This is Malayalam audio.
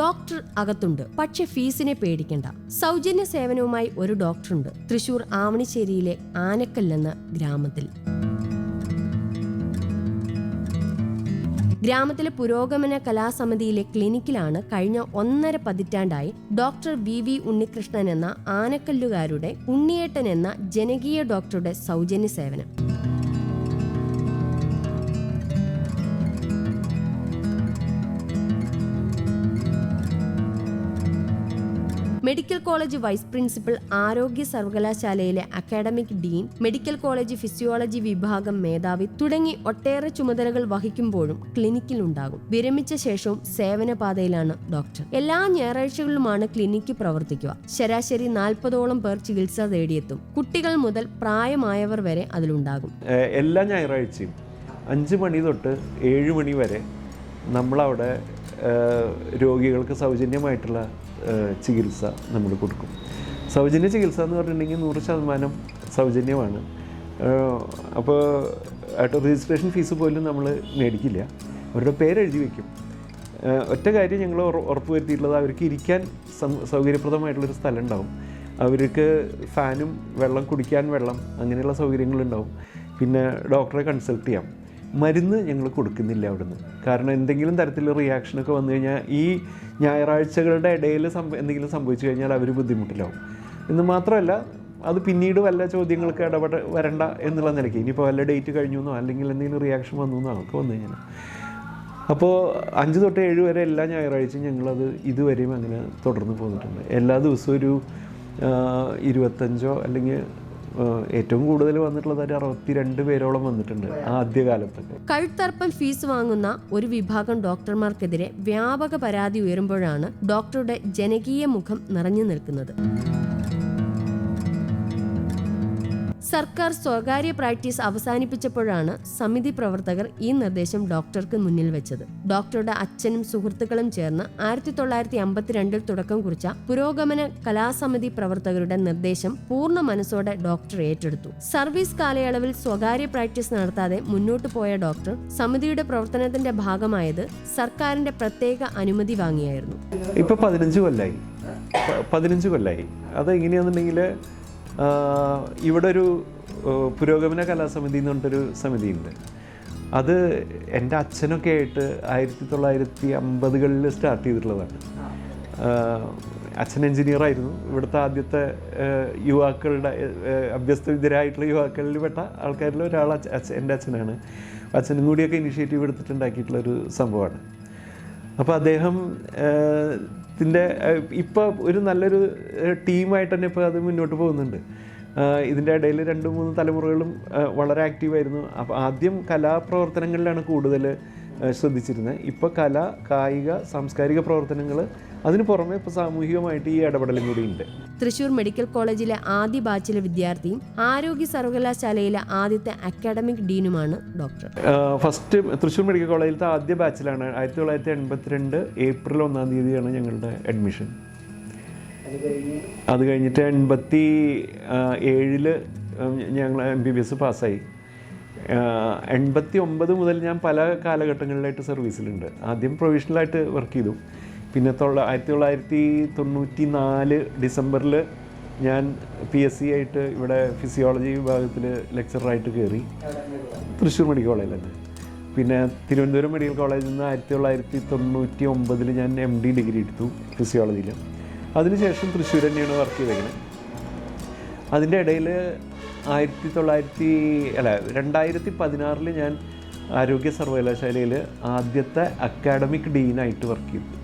ഡോക്ടർ അകത്തുണ്ട്. പക്ഷെ ഫീസിനെ പേടിക്കണ്ട. സൗജന്യ സേവനവുമായി ഒരു ഡോക്ടറുണ്ട്. തൃശൂർ ആവണിശ്ശേരിയിലെ ആനക്കല്ലെന്ന ഗ്രാമത്തിൽ. ഗ്രാമത്തിലെ പുരോഗമന കലാസമിതിയിലെ ക്ലിനിക്കിലാണ് കഴിഞ്ഞ ഒന്നര പതിറ്റാണ്ടായി ഡോക്ടർ വി വി ഉണ്ണികൃഷ്ണൻ എന്ന ആനക്കല്ലുകാരുടെ ഉണ്ണിയേട്ടൻ എന്ന ജനകീയ ഡോക്ടറുടെ സൗജന്യ സേവനം. മെഡിക്കൽ കോളേജ് വൈസ് പ്രിൻസിപ്പൽ ആരോഗ്യ സർവകലാശാലയിലെ academic dean medical college physiology വിഭാഗം മേധാവി തുടങ്ങി ഒട്ടേറെ ചുമതലകൾ വഹിക്കുമ്പോഴും ക്ലിനിക്കിൽ ഉണ്ടാകും. വിരമിച്ച ശേഷവും സേവനപാതയിലാണ് ഡോക്ടർ. എല്ലാ ഞായറാഴ്ചകളിലുമാണ് ക്ലിനിക്ക് പ്രവർത്തിക്കുക. ശരാശരി നാൽപ്പതോളം പേർ ചികിത്സ തേടിയെത്തും. കുട്ടികൾ മുതൽ പ്രായമായവർ വരെ അതിലുണ്ടാകും. എല്ലാ ഞായറാഴ്ചയും അഞ്ച് മണി തൊട്ട് ഏഴ് മണി വരെ നമ്മളവിടെ രോഗികൾക്ക് സൗജന്യമായിട്ടുള്ള ചികിത്സ നമ്മൾ കൊടുക്കും. സൗജന്യ ചികിത്സ എന്ന് പറഞ്ഞിട്ടുണ്ടെങ്കിൽ നൂറ് ശതമാനം സൗജന്യമാണ്. അപ്പോൾ ആയിട്ട് രജിസ്ട്രേഷൻ ഫീസ് പോലും നമ്മൾ മേടിക്കില്ല. അവരുടെ പേരെഴുതി വയ്ക്കും ഒറ്റ കാര്യം ഞങ്ങൾ ഉറപ്പ് വരുത്തിയിട്ടുള്ളത് അവർക്ക് ഇരിക്കാൻ സൗകര്യപ്രദമായിട്ടുള്ളൊരു സ്ഥലം ഉണ്ടാവും അവർക്ക് ഫാനും വെള്ളം കുടിക്കാൻ വെള്ളം അങ്ങനെയുള്ള സൗകര്യങ്ങളുണ്ടാവും. പിന്നെ ഡോക്ടറെ കൺസൾട്ട് ചെയ്യാം. മരുന്ന് ഞങ്ങൾ കൊടുക്കുന്നില്ല അവിടുന്ന്. കാരണം എന്തെങ്കിലും തരത്തിലുള്ള റിയാക്ഷനൊക്കെ വന്നു കഴിഞ്ഞാൽ ഈ ഞായറാഴ്ചകളുടെ ഇടയിൽ എന്തെങ്കിലും സംഭവിച്ചു കഴിഞ്ഞാൽ അവർ ബുദ്ധിമുട്ടിലാവും. എന്ന് മാത്രമല്ല അത് പിന്നീട് വല്ല ചോദ്യങ്ങൾക്ക് ഇടപെട വരണ്ട എന്നുള്ള നിലയ്ക്ക്. ഇനിയിപ്പോൾ വല്ല ഡേറ്റ് കഴിഞ്ഞു എന്നോ അല്ലെങ്കിൽ എന്തെങ്കിലും റിയാക്ഷൻ വന്നു എന്നോ ഒക്കെ വന്നു കഴിഞ്ഞാൽ. അപ്പോൾ അഞ്ച് തൊട്ട് ഏഴ് വരെ എല്ലാ ഞായറാഴ്ചയും ഞങ്ങളത് ഇതുവരെയും അങ്ങനെ തുടർന്ന് പോന്നിട്ടുണ്ട്. എല്ലാ ദിവസവും ഒരു ഇരുപത്തഞ്ചോ അല്ലെങ്കിൽ ഏറ്റവും കൂടുതൽ വന്നിട്ടുള്ളത് ഒരു അറുപത്തിരണ്ട് പേരോളം വന്നിട്ടുണ്ട് ആദ്യകാലത്തൊക്കെ. കഴുത്തർപ്പം ഫീസ് വാങ്ങുന്ന ഒരു വിഭാഗം ഡോക്ടർമാർക്കെതിരെ വ്യാപക പരാതി ഉയരുമ്പോഴാണ് ഡോക്ടറുടെ ജനകീയ മുഖം നിറഞ്ഞു നിൽക്കുന്നത്. സർക്കാർ സ്വകാര്യ പ്രാക്ടീസ് അവസാനിപ്പിച്ചപ്പോഴാണ് സമിതി പ്രവർത്തകർ ഈ നിർദ്ദേശം ഡോക്ടർക്ക് മുന്നിൽ വെച്ചത്. ഡോക്ടറുടെ അച്ഛനും സുഹൃത്തുക്കളും ചേർന്ന് ആയിരത്തി തൊള്ളായിരത്തി അമ്പത്തിരണ്ടിൽ തുടക്കം കുറിച്ച പുരോഗമന കലാസമിതി പ്രവർത്തകരുടെ നിർദ്ദേശം പൂർണ മനസ്സോടെ ഡോക്ടർ ഏറ്റെടുത്തു. സർവീസ് കാലയളവിൽ സ്വകാര്യ പ്രാക്ടീസ് നടത്താതെ മുന്നോട്ടു പോയ ഡോക്ടർ സമിതിയുടെ പ്രവർത്തനത്തിന്റെ ഭാഗമായത് സർക്കാരിന്റെ പ്രത്യേക അനുമതി വാങ്ങിയായിരുന്നു. ഇപ്പൊ പതിനഞ്ച് കൊല്ലായി. പതിനഞ്ച് കൊല്ലായി. അത് എങ്ങനെയാണെന്നുണ്ടെങ്കിൽ ഇവിടെ ഒരു പുരോഗമന കലാസമിതി എന്ന് പറഞ്ഞിട്ടൊരു സമിതിയുണ്ട്. അത് എന്റെ അച്ഛനൊക്കെ ആയിട്ട് ആയിരത്തി തൊള്ളായിരത്തി അമ്പതുകളിൽ സ്റ്റാർട്ട് ചെയ്തിട്ടുള്ളതാണ്. അച്ഛൻ എഞ്ചിനീയർ ആയിരുന്നു ഇവിടുത്തെ ആദ്യത്തെ യുവാക്കളുടെ അഭ്യസ്ത അഭ്യസ്തവിദ്യരായിട്ടുള്ള യുവാക്കളിൽ പെട്ട ആൾക്കാരിൽ ഒരാൾ അച്ഛ അച്ഛൻ എന്റെ അച്ഛനാണ്. അച്ഛനും കൂടിയൊക്കെ ഇനിഷ്യേറ്റീവ് എടുത്തിട്ടുണ്ടാക്കിയിട്ടുള്ളൊരു സംഭവമാണ്. അപ്പോൾ അദ്ദേഹം ഇതിന്റെ ഇപ്പോൾ ഒരു നല്ലൊരു ടീമായിട്ട് തന്നെ ഇപ്പോൾ അത് മുന്നോട്ട് പോകുന്നുണ്ട്. ഇതിന്റെ ഇടയിൽ രണ്ട് മൂന്ന് തലമുറകളും വളരെ ആക്റ്റീവായിരുന്നു അപ്പോൾ ആദ്യം കലാപ്രവർത്തനങ്ങളിലാണ് കൂടുതൽ ശ്രദ്ധിച്ചിരുന്നത്. ഇപ്പോൾ കല കായിക സാംസ്കാരിക പ്രവർത്തനങ്ങൾ അതിന് പുറമെ ഇപ്പോൾ സാമൂഹികമായിട്ട് ഈ ഇടപെടലും കൂടി ഉണ്ട്. തൃശൂർ മെഡിക്കൽ കോളേജിലെ ആദ്യ ബാച്ചിലെ വിദ്യാർത്ഥിയും ആരോഗ്യ സർവകലാശാലയിലെ ആദ്യത്തെ അക്കാഡമിക് ഡീനുമാണ് ഡോക്ടർ. ഫസ്റ്റ് തൃശ്ശൂർ മെഡിക്കൽ കോളേജിലത്തെ ആദ്യ ബാച്ചിലാണ്. ആയിരത്തി തൊള്ളായിരത്തി എൺപത്തിരണ്ട് ഏപ്രിൽ ഒന്നാം തീയതിയാണ് ഞങ്ങളുടെ അഡ്മിഷൻ അത് കഴിഞ്ഞിട്ട് എൺപത്തി ഏഴിൽ ഞങ്ങൾ എം ബി ബി എസ് പാസ്സായി. എൺപത്തി ഒമ്പത് മുതൽ ഞാൻ പല കാലഘട്ടങ്ങളിലായിട്ട് സർവീസിലുണ്ട് ആദ്യം പ്രൊവിഷണലായിട്ട് വർക്ക് ചെയ്തു. പിന്നെ തൊള്ള ആയിരത്തി തൊള്ളായിരത്തി തൊണ്ണൂറ്റി നാല് ഡിസംബറിൽ ഞാൻ പി എസ് സി ആയിട്ട് ഇവിടെ ഫിസിയോളജി വിഭാഗത്തിൽ ലെക്ചറായിട്ട് കയറി തൃശ്ശൂർ മെഡിക്കൽ കോളേജിൽ പിന്നെ തിരുവനന്തപുരം മെഡിക്കൽ കോളേജിൽ നിന്ന് ആയിരത്തി തൊള്ളായിരത്തി തൊണ്ണൂറ്റി ഒമ്പതിൽ ഞാൻ എം ഡി ഡിഗ്രി എടുത്തു ഫിസിയോളജിയിൽ അതിനുശേഷം തൃശ്ശൂർ തന്നെയാണ് വർക്ക് ചെയ്തേക്കുന്നത് അതിന്റെ ഇടയിൽ ആയിരത്തി തൊള്ളായിരത്തി അല്ല രണ്ടായിരത്തി പതിനാറിൽ ഞാൻ ആരോഗ്യ സർവകലാശാലയിൽ ആദ്യത്തെ അക്കാഡമിക് ഡീനായിട്ട് വർക്ക് ചെയ്തു.